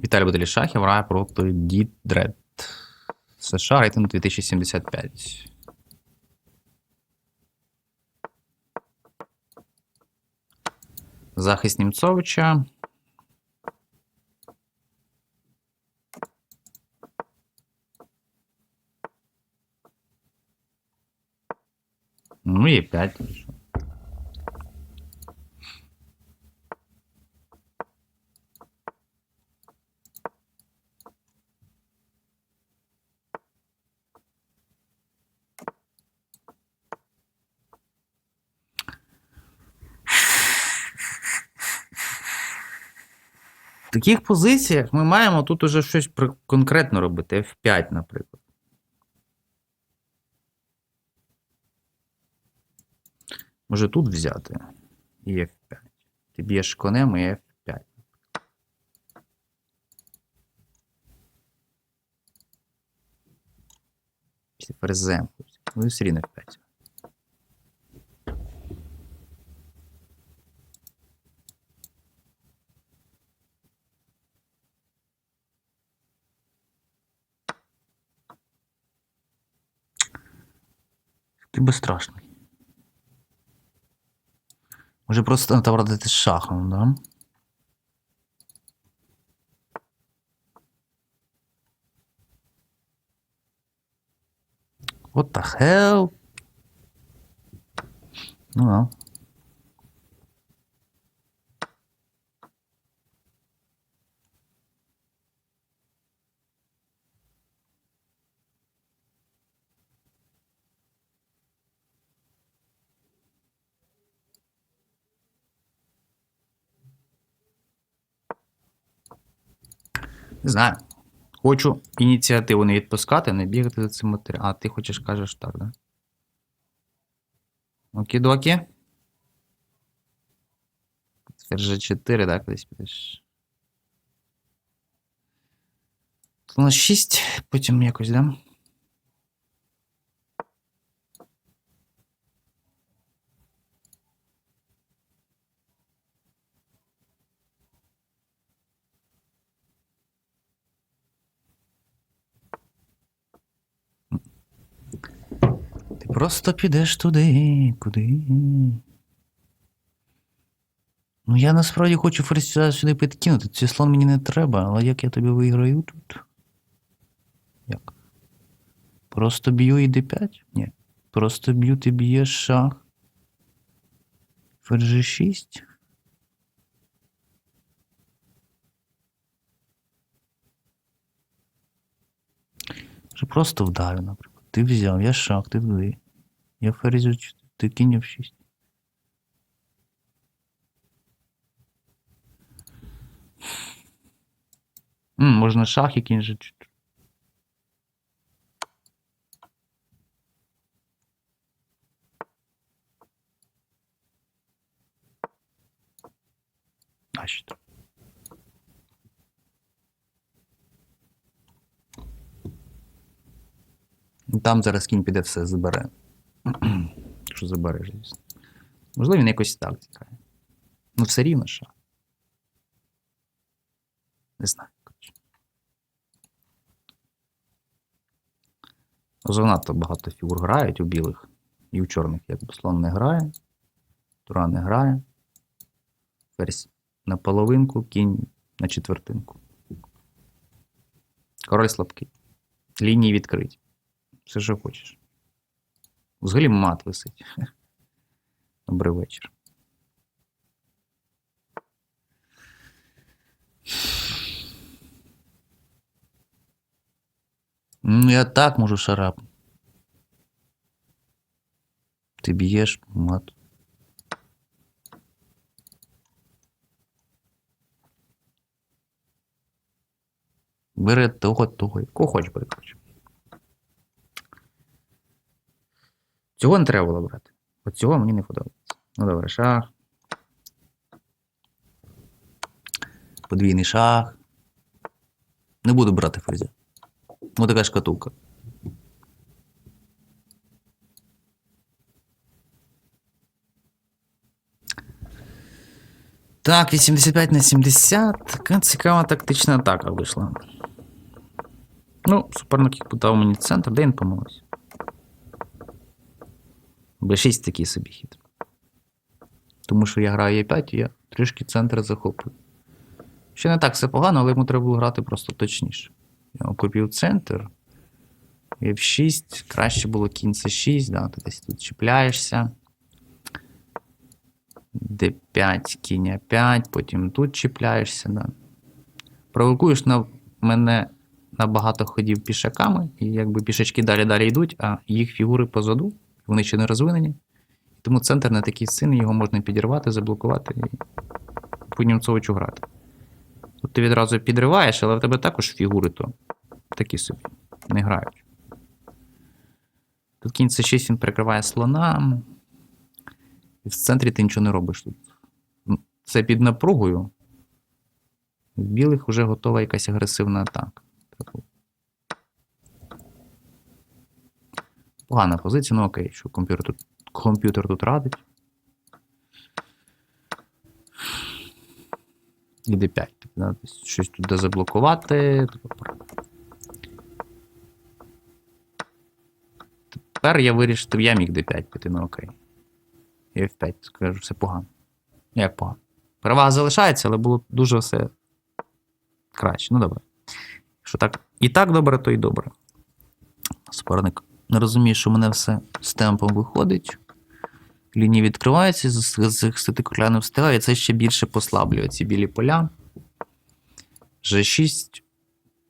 Віталій Боделішахів грає проти Дід Дред. США рейтинг 2075. Захист Німцовича. Ну і 5. В таких позиціях ми маємо тут уже щось конкретно робити. F5, наприклад. Може тут взяти і F5. Ти б'єш конем і F5. Чи ферзем. Ну і все рівно F5. Ти безстрашний. Може просто натаврадити з шахом, да? What the hell? Ну да. Не знаю. Хочу ініціативу не відпускати, не бігати за цим матеріалом. А, ти хочеш, кажеш так, да? Окідокі. Тепер вже 4, так, десь підеш. У нас 6, потім якось, да? Просто підеш туди, куди. Ну, я насправді хочу ферзя сюди підкинути. Цей слон мені не треба, але як я тобі виграю тут? Як? Просто б'ю і d5? Ні. Просто б'ю, ти б'єш шах. Ферзь 6. Просто вдарю, наприклад. Ти взяв, я шах, ти туди. Я ферзю, ч- ти кинь в 6. М, можна шах і кінь же. ч- А що там? Там зараз кінь піде все забере. Що забере, звісно. Можливо, він якось так тікає. Ну, все рівно що. Не знаю. Занадто багато фігур грають у білих і у чорних. Якби слон не грає, тура не грає. Ферзь на половинку, кінь на четвертинку. Король слабкий. Лінії відкриті. Все, що хочеш. Взагалі мат висить. Добрий вечір. Ну, я так можу шарап. Ти б'єш мат. Бери того, того. Кого хоч бери, Цього не треба було брати. От цього мені не подобається. Ну добре, шах. Подвійний шах. Не буду брати ферзя. Ось така шкатулка. Так, 85 на 70. Така цікава тактична атака вийшла. Ну, суперник подав мені центр, де він помилився. Б6 такий собі хід. Тому що я граю Е5, і я трішки центр захоплюю. Ще не так все погано, але йому треба було грати просто точніше. Я окупів центр. F6, краще було кінь C6, да, ти десь тут чіпляєшся. D5, кінь А5, потім тут чіпляєшся. Да. Провокуєш на мене на багато ходів пішаками, і якби пішачки далі-далі йдуть, а їх фігури позаду, вони ще не розвинені. Тому центр не такий сильний, його можна підірвати, заблокувати і по німцовичу грати. Тут ти відразу підриваєш, але в тебе також фігури то такі собі, не грають. Тут кінь С6 він прикриває слона. І в центрі ти нічого не робиш тут. Ну, Це під напругою. В білих вже готова якась агресивна атака. Погана позиція, ну окей, що комп'ютер тут, комп'ютер тут радить. І D5. Тобто, да, десь щось тут заблокувати. Тепер я вирішив, що я міг D5 піти, ну окей. І F5, скажу, все погано. Як погано. Перевага залишається, але було дуже все краще. Ну добре. Якщо так і так добре, то і добре. Суперник не розуміє, що мене все з темпом виходить. Лінії відкриваються, захистити короля не встигає, і це ще більше послаблює ці білі поля. G6.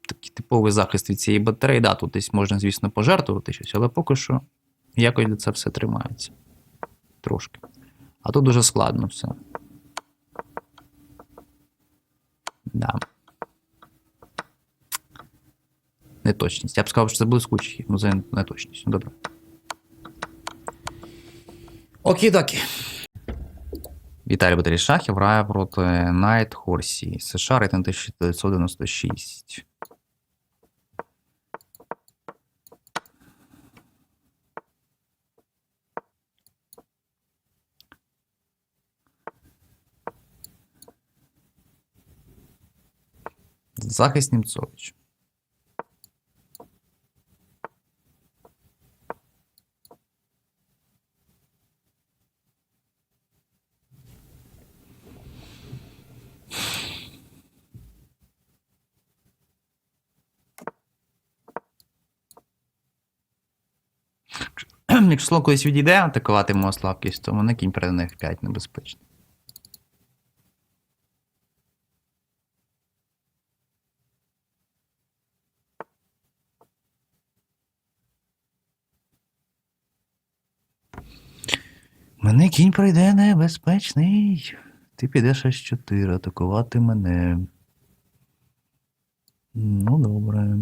Такий типовий захист від цієї батареї. Да, тут десь можна, звісно, пожертвувати щось, але поки що якось для це все тримається. Трошки. А тут дуже складно все. Да. Неточність. Я б сказав, що це блискучий хід, ну неточність. Ну добре. Окі-докі. Віталій Батарій Шахів грає проти Найт Хорсі. США рейтинг 1996. Захист Німцович. Якщо слон колись відійде атакувати мого слабкість, то мене кінь перед них 5 небезпечно. Мене кінь пройде небезпечний. Ти підеш аж 4 атакувати мене. Ну, добре.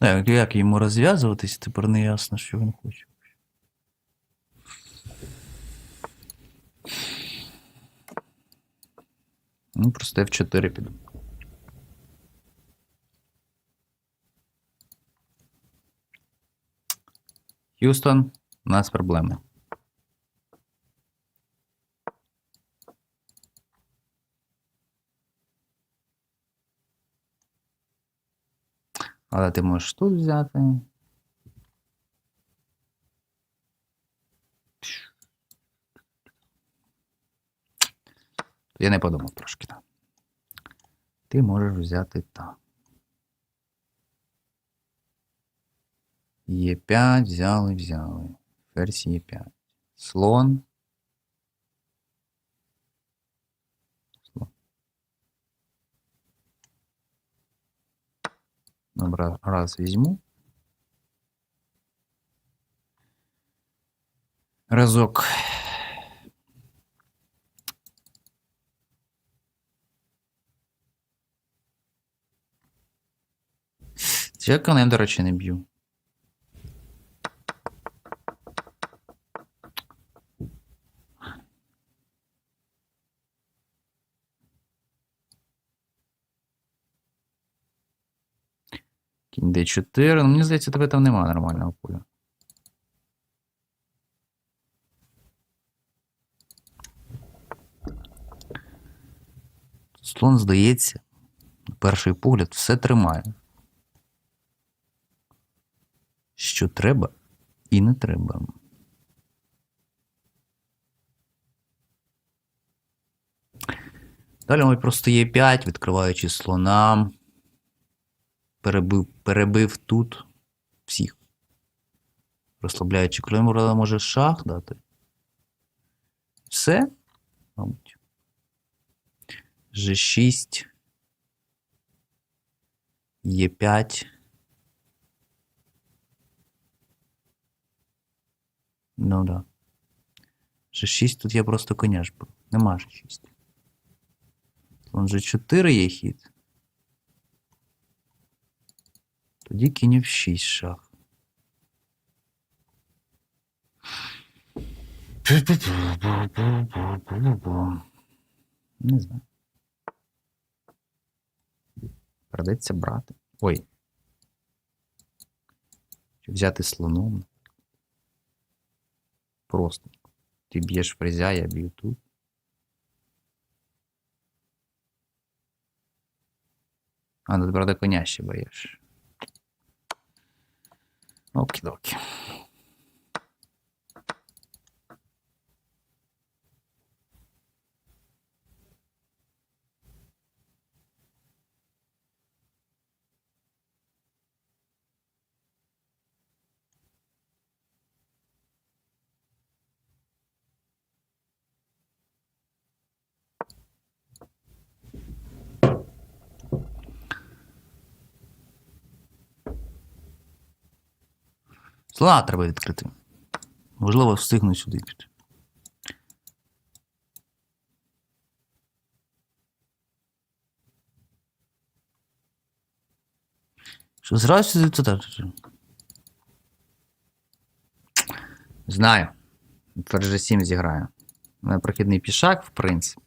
Так, як йому розв'язуватись, тепер не ясно, що він хоче. Ну, просто F4 піду. Х'юстон, у нас проблеми. Але ти можеш тут взяти. Я не подумав трошки так. Ти можеш взяти так. Є5, взяли, взяли. Ферзь Є5. Слон. Слон. Добре, раз візьму. Разок. Я конем, до речі, не б'ю. Кінь d4. Ну, мені здається, тебе там немає нормального поля. Слон, здається, на перший погляд, все тримає. Що треба і не треба. Далі мабуть, просто є 5, відкриваючи слона. Перебив, перебив тут всіх. Розслабляючи крило, може шах дати. Все, мабуть. G6. Е5. Ну да. G6 тут я просто коня ж був. Нема G6. Слон G4 є хід. Тоді кінь F6 шах. Не знаю. Придеться брати. Ой. Взяти слоном. Просто. Ти б'єш фрезя, я б'ю тут. А, ну, правда, коня ще боїш. Окі-докі. Слона треба відкрити. Можливо, встигну сюди піти. Що зразу сюди туди? Знаю. Ферзь 7 зіграю. У мене прохідний пішак, в принципі.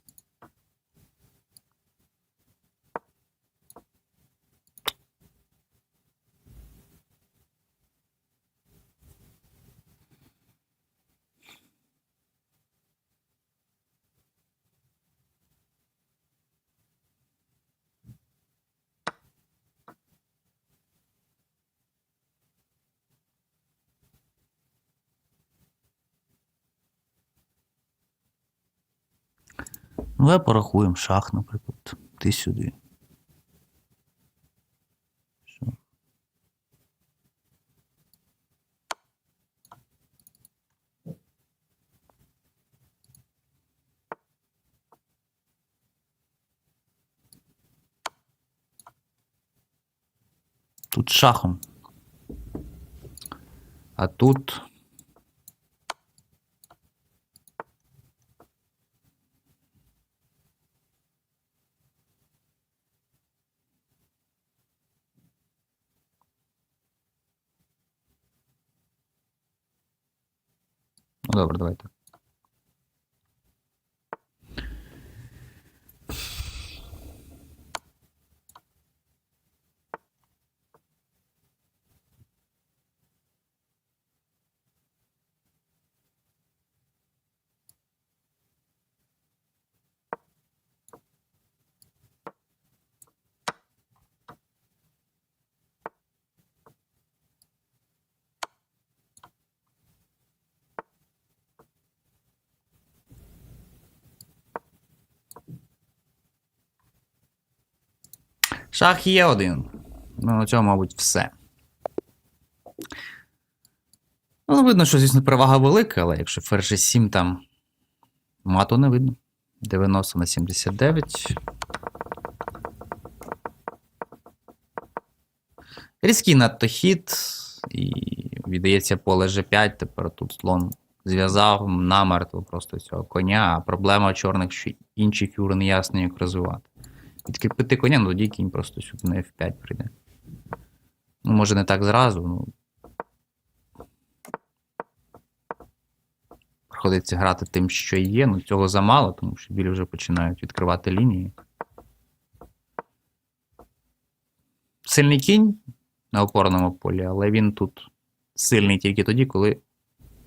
Давай порахуємо шах, наприклад. Ти сюди. Що? Тут шахом. А тут. Ну добре, давайте. Шах є один. Ну, на цьому, мабуть, все. Ну, видно, що, звісно, перевага велика, але якщо ферзь 7 там мату не видно. 90 на 79. Різкий надто хід, і віддається поле G5, тепер тут слон зв'язав намертво просто цього коня, а проблема чорних, що інші фігури не ясно, як розвивати. Відкріпити коня, ну тоді кінь просто сюди на F5 прийде. Ну, може, не так зразу, ну. Приходиться грати тим, що є, ну цього замало, тому що білі вже починають відкривати лінії. Сильний кінь, на опорному полі, але він тут сильний тільки тоді, коли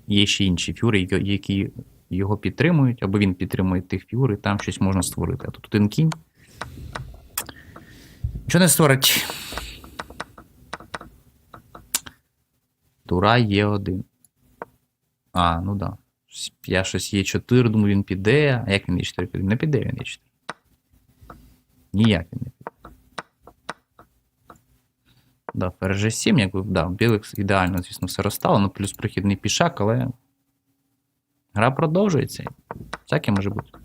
є ще інші фюри, які- його підтримують, або він підтримує тих фюр, і там щось можна створити. А тут один кінь. Що не створить? Тура є один. А, ну да. Я щось є 4, думаю, він піде. А як він є 4 піде? Не піде він є 4. Ніяк він не піде. Да, ферзь 7, якби, да, в ідеально, звісно, все розстало, ну плюс прохідний пішак, але гра продовжується. Всяке може бути.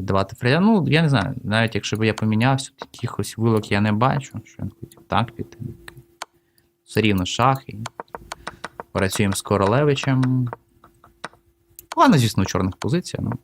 Віддавати фрезя. Ну, я не знаю, навіть якщо б я помінявся, якихось вилок я не бачу, що він хотів так піти. Все рівно шах і працюємо з королевичем. Ладно, звісно, у чорних позиціях, ну.